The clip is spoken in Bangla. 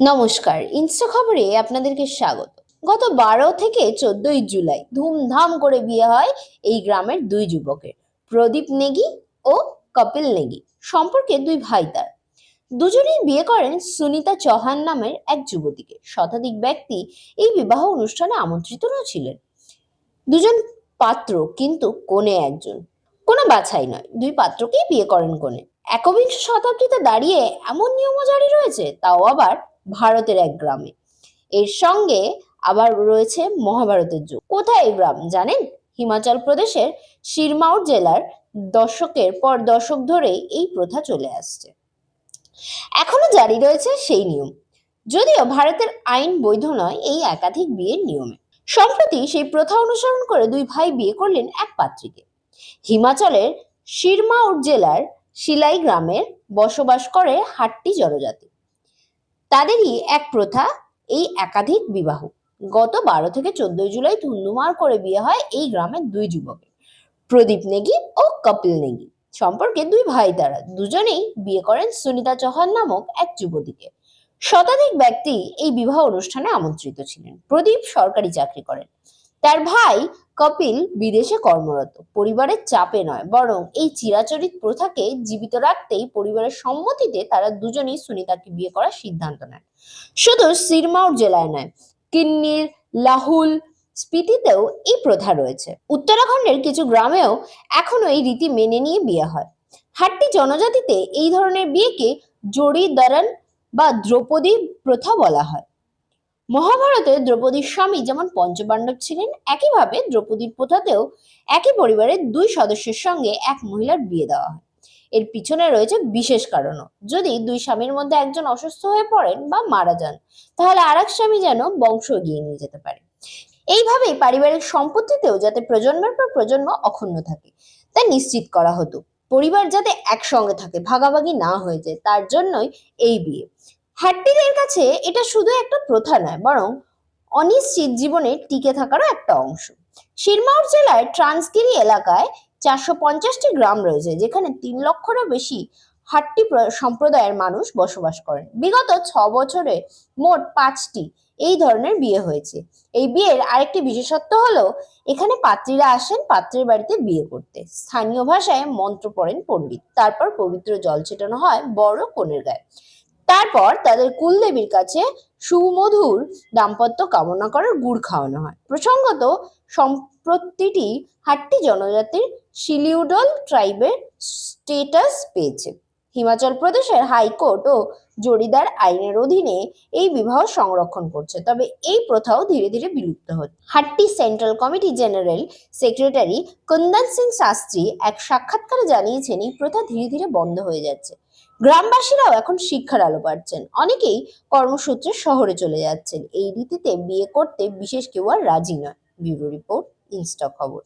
নমস্কার, ইনস্টা খবরে আপনাদেরকে স্বাগত। গত বারো থেকে চোদ্দই জুলাই ধুমধাম করে বিয়ে হয় এই গ্রামের দুই যুবকের, প্রদীপ নেগি ও কপিল নেগি, সম্পর্কে দুই ভাই তার। দুজনেই বিয়ে করেন সুনিতা চৌহান নামের এক যুবতীকে। শতাধিক ব্যক্তি এই বিবাহ অনুষ্ঠানে আমন্ত্রিতও ছিলেন। দুজন পাত্র কিন্তু কোণে একজন। কোনো বাছাই নয়, দুই পাত্রকেই বিয়ে করেন কোণে একবিংশ শতাব্দীতে দাঁড়িয়ে এমন নিয়ম জারি রয়েছে, তাও আবার ভারতের এক গ্রামে। এর সঙ্গে আবার রয়েছে মহাভারতের যুগ। কোথায় এই গ্রাম জানেন? হিমাচল প্রদেশের শিরমাউর জেলার দশকের পর দশক ধরে এই প্রথা চলে আসছে। এখনও জারি রয়েছে সেই নিয়ম। যদিও ভারতের আইন বৈধ নয় এই একাধিক বিয়ের নিয়মে। সম্প্রতি সেই প্রথা অনুসরণ করে দুই ভাই বিয়ে করলেন এক পাত্রীকে। হিমাচলের শিরমাউর জেলার শিলাই গ্রামের বসবাস করে হাট্টি জনজাতি। তাদেরই এক প্রথা এই একাধিক বিবাহ। গত বারো থেকে চোদ্দই জুলাই ধুন্ধুমার করে বিয়ে হয় এই গ্রামের দুই যুবকের প্রদীপ নেগি ও কপিল নেগি। সম্পর্কে দুই ভাই তারা, দুজনেই বিয়ে করেন সুনিতা চৌহান নামক এক যুবতীকে। শতাধিক ব্যক্তি এই বিবাহ অনুষ্ঠানে আমন্ত্রিত ছিলেন। প্রদীপ সরকারি চাকরি করেন। তার ভাই কপিল বিদেশে কর্মরত, পরিবারের চাপে নয়, বরং এই চিরাচরিত প্রথাকে জীবিত রাখতেই পরিবারের সম্মতিতে তারা দুজনেই সুনিতাকে বিয়ে করার সিদ্ধান্ত নেন। শুধু সিরমাউর জেলায় নয়, কিন্নির লাহুল স্পিতিতেও এই প্রথা রয়েছে। উত্তরাখণ্ডের কিছু গ্রামেও এখনও এই রীতি মেনে নিয়ে বিয়ে হয়। হাট্টি জনজাতিতে এই ধরনের বিয়েকে জড়িদারন বা দ্রৌপদী প্রথা বলা হয়। মহাভারতে দ্রৌপদীর স্বামী যেমন পঞ্চপাণ্ডব ছিলেন, একইভাবে দ্রৌপদীর প্রথাতেও একই পরিবারের দুই সদস্যের সঙ্গে এক মহিলার বিয়ে দেওয়া হয়। এর পিছনে রয়েছে বিশেষ কারণও। যদি দুই স্বামীর মধ্যে একজন অসুস্থ হয়ে পড়েন বা মারা যান, তাহলে আর স্বামী যেন বংশ এগিয়ে নিয়ে যেতে পারে। এইভাবেই পারিবারিক সম্পত্তিতেও যাতে প্রজন্মের পর প্রজন্ম অক্ষুণ্ণ থাকে, তা নিশ্চিত করা হতো। পরিবার যাতে একসঙ্গে থাকে, ভাগাভাগি না হয়ে যায়, তার জন্যই এই বিয়ে। হ্যাট্টিদের কাছে এটা শুধু একটা প্রথা নয়, বরং অনিশ্চিত জীবনে টিকে থাকারও একটা অংশ। শিরমাউর জেলার ট্রান্সগিরি এলাকায় চারশো পঞ্চাশটি গ্রাম রয়েছে, যেখানে তিন লক্ষেরও বেশি হাট্টি সম্প্রদায়ের মানুষ বসবাস করেন। বিগত ছ বছরে মোট পাঁচটি এই ধরনের বিয়ে হয়েছে। এই বিয়ের আরেকটি বিশেষত্ব হলো, এখানে পাত্রীরা আসেন, পাত্রের বাড়িতে বিয়ে করতে। স্থানীয় ভাষায় মন্ত্র পড়েন পণ্ডিত, তারপর পবিত্র জল ছেটানো হয় বড় কনের গায়ে। তারপর তাদের কুলদেবীর কাছে সুমধুর দাম্পত্য কামনা করার গুড় খাওয়ানো হয়। প্রসঙ্গত, সম্প্রতিটি হাট্টি জনজাতির শিলিউডল ট্রাইবের স্টেটাস পেয়েছে। হিমাচল প্রদেশের হাইকোর্ট ও জরিদার আইনের অধীনে এই বিবাহ সংরক্ষণ করছে, তবে এই প্রথাও ধীরে ধীরে বিলুপ্ত হচ্ছে। Hatti central committee general secretary Kundan Singh Shastri এক সাক্ষাৎকারে জানিয়েছেন, এই প্রথা ধীরে ধীরে বন্ধ হয়ে যাচ্ছে। গ্রামবাসীরাও এখন শিক্ষার আলো পাচ্ছেন অনেকেই কর্মসূত্রে শহরে চলে যাচ্ছেন। এই রীতিতে বিয়ে করতে বিশেষ কেউ আর রাজি নয়। ব্যুরো রিপোর্ট, ইনস্টা খবর।